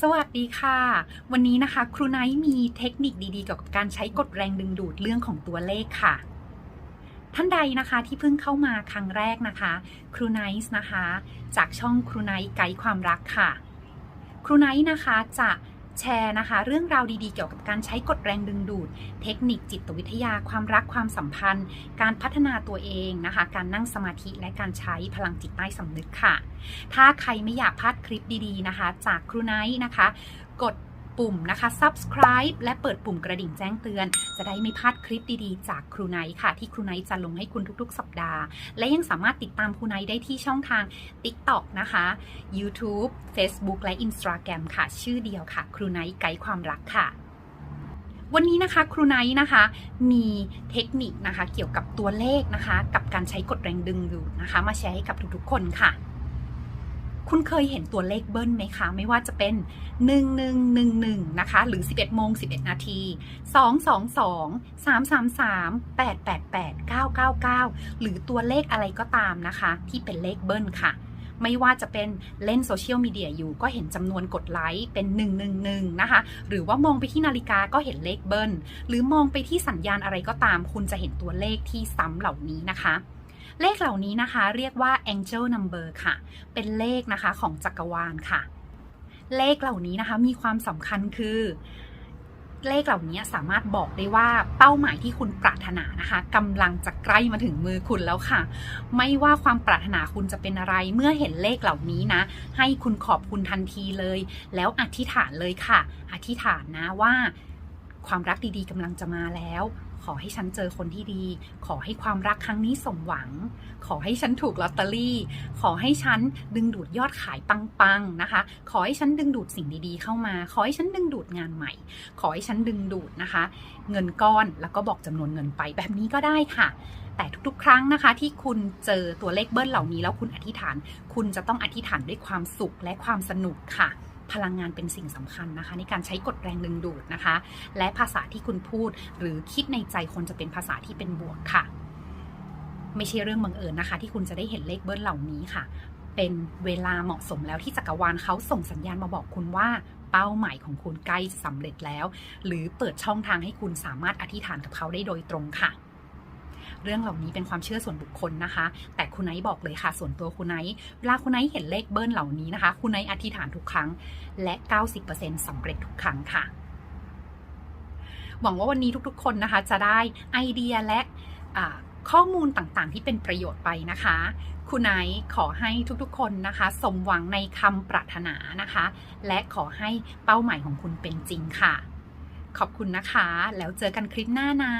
สวัสดีค่ะ วันนี้นะคะครูไนท์มีเทคนิคดีๆเกี่ยวกับการใช้กฎแรงดึงดูดเรื่องของตัวเลขค่ะ ท่านใดนะคะที่เพิ่งเข้ามาครั้งแรกนะคะ ครูไนท์นะคะ จากช่องครูไนท์ไกด์ความรักค่ะ ครูไนท์นะคะจะ แชร์นะคะ เรื่องราวดีๆ เกี่ยวกับการใช้กฎแรงดึงดูด เทคนิคจิตวิทยาความรักความสัมพันธ์ การพัฒนาตัวเองนะคะ การนั่งสมาธิและการใช้พลังจิตใต้สำนึกค่ะ ถ้าใครไม่อยากพลาดคลิปดีๆนะคะ จากครูไนท์นะคะ กด ปุ่มนะคะ subscribe และเปิดปุ่มกระดิ่งแจ้งเตือน จะได้ไม่พลาดคลิปดีๆ จากครูไนท์ค่ะ ที่ครูไนท์จะลงให้คุณทุกๆ สัปดาห์ และยังสามารถติดตามครูไนท์ได้ที่ช่องทาง TikTok นะคะ YouTube Facebook และ Instagram ค่ะ ชื่อเดียวค่ะ ครูไนท์ไกด์ความรักค่ะวันนี้นะคะครูไนท์นะคะมีเทคนิคนะคะเกี่ยวกับตัวเลขนะคะ กับการใช้กฎแรงดึงดูดนะคะ มาแชร์ให้กับทุกๆคนค่ะ คุณเคยเห็นตัวเลขเบิ้ลไหมคะ ไม่ว่าจะเป็น 1 1 1 1 นะคะ หรือ 11โมง11 นาที 2 2 2 3 3 3 8 8 8 9 9 9 หรือตัวเลขอะไรก็ตามนะคะ ที่เป็นเลขเบิ้ลค่ะ ไม่ว่าจะเป็นเล่นโซเชียลมีเดียอยู่ก็เห็นจำนวนกดไลค์เป็น 111 นะคะ หรือว่ามองไปที่นาฬิกาก็เห็นเลขเบิ้ล หรือมองไปที่สัญญาณอะไรก็ตาม คุณจะเห็นตัวเลขที่ซ้ำเหล่านี้นะคะ เลขเหล่านี้นะคะ เรียกว่า angel number ค่ะ เป็นเลขนะคะของจักรวาลค่ะ เลขเหล่านี้นะคะมีความสำคัญคือเลขเหล่านี้สามารถบอกได้ว่าเป้าหมายที่คุณปรารถนานะคะกำลังจะใกล้มาถึงมือคุณแล้วค่ะ ไม่ว่าความปรารถนาคุณจะเป็นอะไร เมื่อเห็นเลขเหล่านี้นะ ให้คุณขอบคุณทันทีเลย แล้วอธิษฐานเลยค่ะ อธิษฐานนะว่า ความรักดีๆกำลังจะมาแล้ว ขอให้ฉันเจอคนที่ดี ขอให้ความรักครั้งนี้สมหวัง ขอให้ฉันถูกลอตเตอรี่ ขอให้ฉันดึงดูดยอดขายปังๆนะคะ ขอให้ฉันดึงดูดสิ่งดีๆ เข้ามา ขอให้ฉันดึงดูดงานใหม่ ขอให้ฉันดึงดูดนะคะ เงินก้อนแล้วก็บอกจำนวนเงินไปแบบนี้ก็ได้ค่ะแต่ทุกๆ ครั้งนะคะ ที่คุณเจอตัวเลขเบิ้ลเหล่านี้แล้วคุณอธิษฐาน คุณจะต้องอธิษฐานด้วยความสุขและความสนุกค่ะ พลังงานเป็นสิ่งสำคัญนะคะ ในการใช้กฎแรงดึงดูดนะคะ และภาษาที่คุณพูดหรือคิดในใจคนจะเป็นภาษาที่เป็นบวกค่ะ ไม่ใช่เรื่องบังเอิญนะคะ ที่คุณจะได้เห็นเลขเบิ้ลเหล่านี้ค่ะ เป็นเวลาเหมาะสมแล้วที่จักรวาลเขาส่งสัญญาณมาบอกคุณว่าเป้าหมายของคุณใกล้จะสำเร็จแล้ว หรือเปิดช่องทางให้คุณสามารถอธิษฐานกับเขาได้โดยตรงค่ะ เรื่องเหล่านี้เป็นความเชื่อส่วนบุคคลนะคะ แต่คุณไนท์บอกเลยค่ะ ส่วนตัวคุณไนท์เวลาคุณไนท์เห็นเลขเบิ้ลเหล่านี้นะคะ คุณไนท์อธิษฐานทุกครั้ง และ 90%สำเร็จทุกครั้งค่ะ หวังว่าวันนี้ทุกๆ คนนะคะ จะได้ไอเดียและข้อมูลต่างๆ ที่เป็นประโยชน์ไปนะคะ คุณไนท์ขอให้ทุกๆ คนนะคะ สมหวังในคำปรารถนานะคะ และขอให้เป้าหมายของคุณเป็นจริงค่ะ ขอบคุณนะคะ แล้วเจอกันคลิปหน้านะ